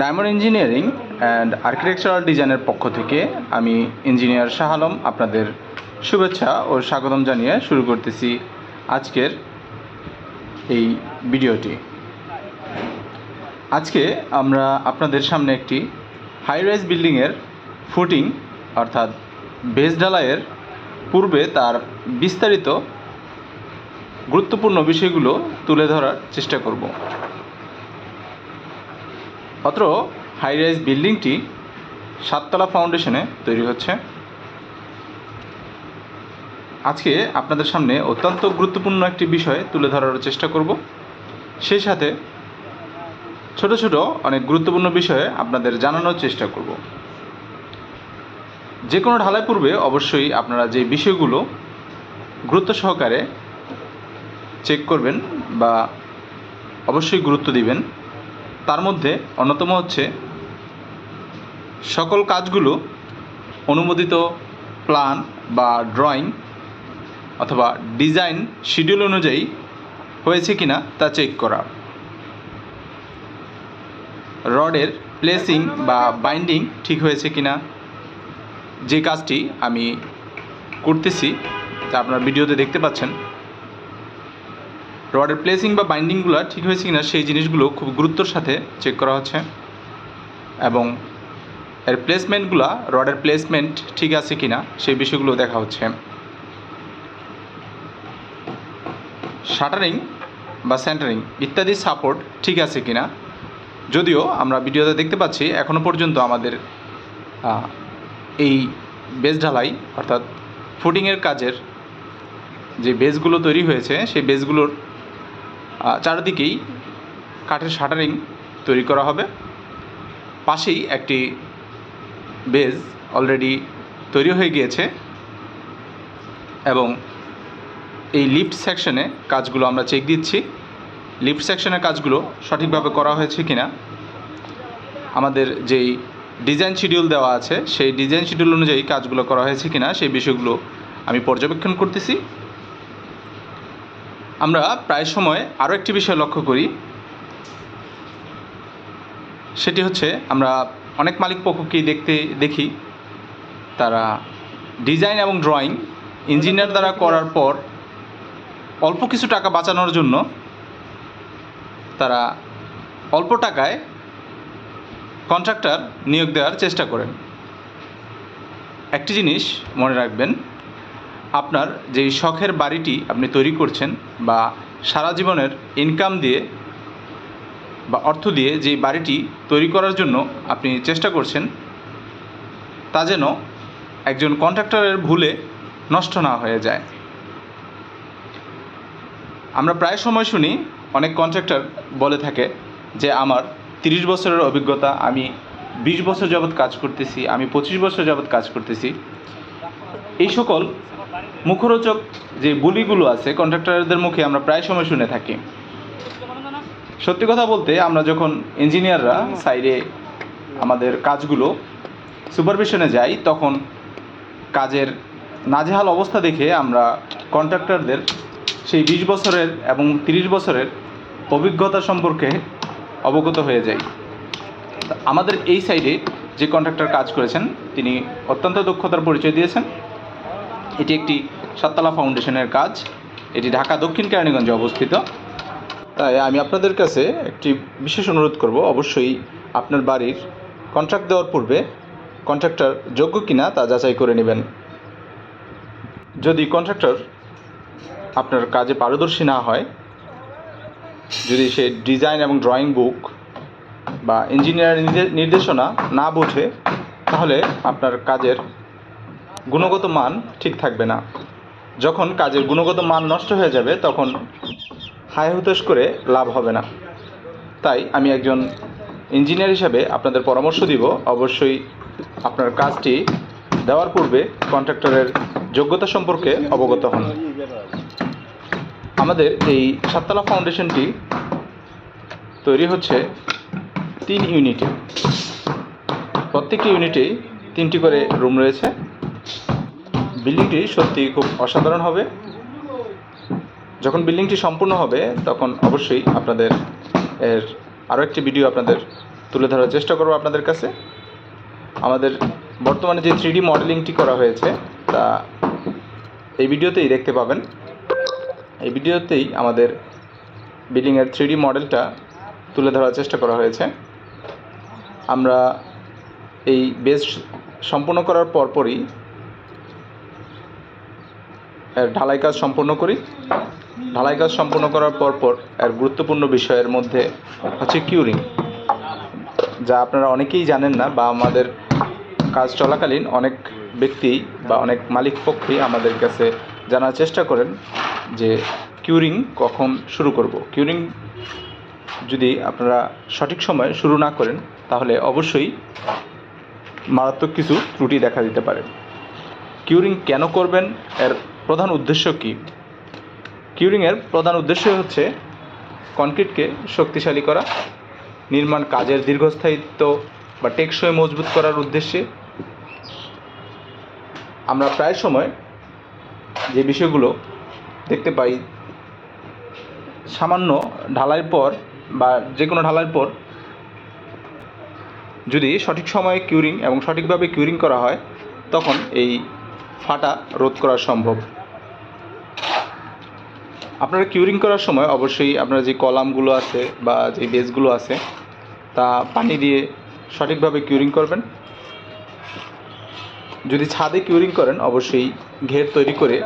Diamond engineering and architectural ডিজাইনের পক্ষ থেকে আমি ইঞ্জিনিয়ার শাহ আলম আপনাদের শুভেচ্ছা ও স্বাগতম জানিয়ে শুরু করতেছি আজকের এই ভিডিওটি। আজকে আমরা আপনাদের সামনে একটি হাই রাইজ বিল্ডিংয়ের ফুটিং অর্থাৎ বেস ঢালাইয়ের পূর্বে তার বিস্তারিত গুরুত্বপূর্ণ বিষয়গুলো তুলে ধরার চেষ্টা করব। অত্র হাই রাইজ বিল্ডিংটি সাততলা ফাউন্ডেশনে তৈরি হচ্ছে। আজকে আপনাদের সামনে অত্যন্ত গুরুত্বপূর্ণ একটি বিষয় তুলে ধরার চেষ্টা করব। সেই সাথে ছোট ছোট অনেক গুরুত্বপূর্ণ বিষয়ে আপনাদের জানানোর চেষ্টা করব। যে কোনো ঢালাই পূর্বে অবশ্যই আপনারা যে বিষয়গুলো গুরুত্ব সহকারে চেক করবেন বা অবশ্যই গুরুত্ব দিবেন তার মধ্যে অন্যতম হচ্ছে সকল কাজগুলো অনুমোদিত প্ল্যান বা ড্রয়িং অথবা ডিজাইন শিডিউল অনুযায়ী হয়েছে কিনা তা চেক করা। রডের প্লেসিং বা বাইন্ডিং ঠিক হয়েছে কিনা যে কাজটি আমি করতেছি তা আপনারা ভিডিওতে দেখতে পাচ্ছেন। রডের প্লেসিং বা বাইন্ডিংগুলো ঠিক হয়েছে কিনা সেই জিনিসগুলো খুব গুরুত্বর সাথে চেক করা হচ্ছে। এবং এর প্লেসমেন্টগুলো রডের প্লেসমেন্ট ঠিক আছে কিনা সেই বিষয়গুলো দেখা হচ্ছে। শাটারিং বা সেন্টারিং ইত্যাদি সাপোর্ট ঠিক আছে কিনা? যদিও আমরা ভিডিওতে দেখতে পাচ্ছি এখনও পর্যন্ত আমাদের এই বেস ঢালাই, অর্থাৎ ফুটিংয়ের কাজের যে বেসগুলো তৈরি হয়েছে, সেই বেসগুলোর চারিদিকেই কাঠের শাটারিং তৈরি করা হবে। পাশেই একটি বেজ অলরেডি তৈরি হয়ে গিয়েছে এবং এই লিফট সেকশনে কাজগুলো আমরা চেক দিচ্ছি। লিফট সেকশনের কাজগুলো সঠিকভাবে করা হয়েছে কিনা। আমাদের যেই ডিজাইন শিডিউল দেওয়া আছে, সেই ডিজাইন শিডিউল অনুযায়ী কাজগুলো করা হয়েছে কিনা, সেই বিষয়গুলো আমি পর্যবেক্ষণ করতেছি। আমরা প্রায় সময় আরও একটি বিষয় লক্ষ্য করি। সেটি হচ্ছে আমরা অনেক মালিক পক্ষকেই দেখতে, দেখি। তারা ডিজাইন এবং ড্রয়িং ইঞ্জিনিয়ার দ্বারা করার পর অল্প কিছু টাকা বাঁচানোর জন্য তারা অল্প টাকায় কন্ট্রাক্টর নিয়োগ দেওয়ার চেষ্টা করেন। একটি জিনিস মনে রাখবেন আপনার যেই শখের বাড়িটি আপনি তৈরি করছেন বা সারা জীবনের ইনকাম দিয়ে বা অর্থ দিয়ে যে বাড়িটি তৈরি করার জন্য আপনি চেষ্টা করছেন, তা যেন একজন কন্ট্রাক্টরের ভুলে নষ্ট না হয়ে যায়। আমরা প্রায় সময় শুনি, অনেক কন্ট্রাক্টর বলে থাকে যে, আমার তিরিশ বছরের অভিজ্ঞতা, আমি বিশ বছর যাবৎ কাজ করতেছি, আমি পঁচিশ বছর যাবৎ কাজ করতেছি। এই সকল মুখরোচক যে বুলিগুলো আছে কন্ট্রাক্টরদের মুখে আমরা প্রায় সময় শুনে থাকি। সত্যি কথা বলতে, আমরা যখন ইঞ্জিনিয়াররা সাইডে আমাদের কাজগুলো সুপারভিশনে যাই, তখন কাজের নাজেহাল অবস্থা দেখে আমরা কন্ট্রাক্টরদের সেই বিশ বছরের এবং তিরিশ বছরের অভিজ্ঞতা সম্পর্কে অবগত হয়ে যাই। আমাদের এই সাইডে যে কন্ট্রাক্টর কাজ করেছেন, তিনি অত্যন্ত দক্ষতার পরিচয় দিয়েছেন। এটি একটি সাততলা ফাউন্ডেশনের কাজ। এটি ঢাকা দক্ষিণ কেরানীগঞ্জে অবস্থিত। তাই আমি আপনাদের কাছে একটি বিশেষ অনুরোধ করব। অবশ্যই আপনার বাড়ির কন্ট্রাক্ট দেওয়ার পূর্বে কন্ট্রাক্টর যোগ্য কিনা তা যাচাই করে নেবেন। যদি কন্ট্রাক্টর আপনার কাজে পারদর্শী না হয়, যদি সে ডিজাইন এবং ড্রয়িং বুক বা ইঞ্জিনিয়ার নির্দেশনা না বোঝে, তাহলে আপনার কাজের গুণগত মান ঠিক থাকবে না। যখন কাজের গুণগত মান নষ্ট হয়ে যাবে, তখন হায় হুতাশ করে লাভ হবে না। তাই আমি একজন ইঞ্জিনিয়ার হিসাবে আপনাদের পরামর্শ দিব। অবশ্যই আপনার কাজটি দেওয়ার পূর্বে কন্ট্রাক্টরের যোগ্যতা সম্পর্কে অবগত হন। আমাদের এই সাততলা ফাউন্ডেশনটি তৈরি হচ্ছে তিন ইউনিটে। প্রত্যেকটি ইউনিটেই তিনটি করে রুম রয়েছে। বিল্ডিংটি সত্যি খুব অসাধারণ হবে। যখন বিল্ডিংটি সম্পূর্ণ হবে, তখন অবশ্যই আপনাদের এর আরও একটি ভিডিও আপনাদের তুলে ধরার চেষ্টা করব আপনাদের কাছে। আমাদের বর্তমানে যে থ্রি মডেলিংটি করা হয়েছে, তা এই ভিডিওতেই দেখতে পাবেন। এই ভিডিওতেই আমাদের বিল্ডিংয়ের থ্রি মডেলটা তুলে ধরার চেষ্টা করা হয়েছে। আমরা এই বেস সম্পূর্ণ করার পরপরই ঢালাই কাজ সম্পূর্ণ করি। ঢালাই কাজ সম্পূর্ণ করার পরপর এর গুরুত্বপূর্ণ বিষয়ের মধ্যে হচ্ছে কিউরিং যা আপনারা অনেকেই জানেন না বা আমাদের কাজ চলাকালীন অনেক ব্যক্তি বা অনেক মালিক পক্ষই আমাদের কাছে জানার চেষ্টা করেন যে কিউরিং কখন শুরু করব। কিউরিং যদি আপনারা সঠিক সময়ে শুরু না করেন, তাহলে অবশ্যই মারাত্মক কিছু ত্রুটি দেখা দিতে পারে। কিউরিং কেন করবেন, এর প্রধান উদ্দেশ্য কী? কিউরিংয়ের প্রধান উদ্দেশ্য হচ্ছে কনক্রিটকে শক্তিশালী করা, নির্মাণ কাজের দীর্ঘস্থায়িত্ব বা টেকসই মজবুত করার উদ্দেশ্যে। আমরা প্রায় সময় যে বিষয়গুলো দেখতে পাই, সামান্য ঢালাইয়ের পর বা যে কোনো ঢালাইয়ের পর যদি সঠিক সময়ে কিউরিং এবং সঠিকভাবে কিউরিং করা হয়, তখন এই ফাটা রোধ করা সম্ভব। আপনারা কিউরিং করার সময় অবশ্যই আপনারা যে কলামগুলো আছে বা যে বেসগুলো আছে, তা পানি দিয়ে সঠিকভাবে কিউরিং করবেন। যদি ছাদে কিউরিং করেন, অবশ্যই ঘের তৈরি করে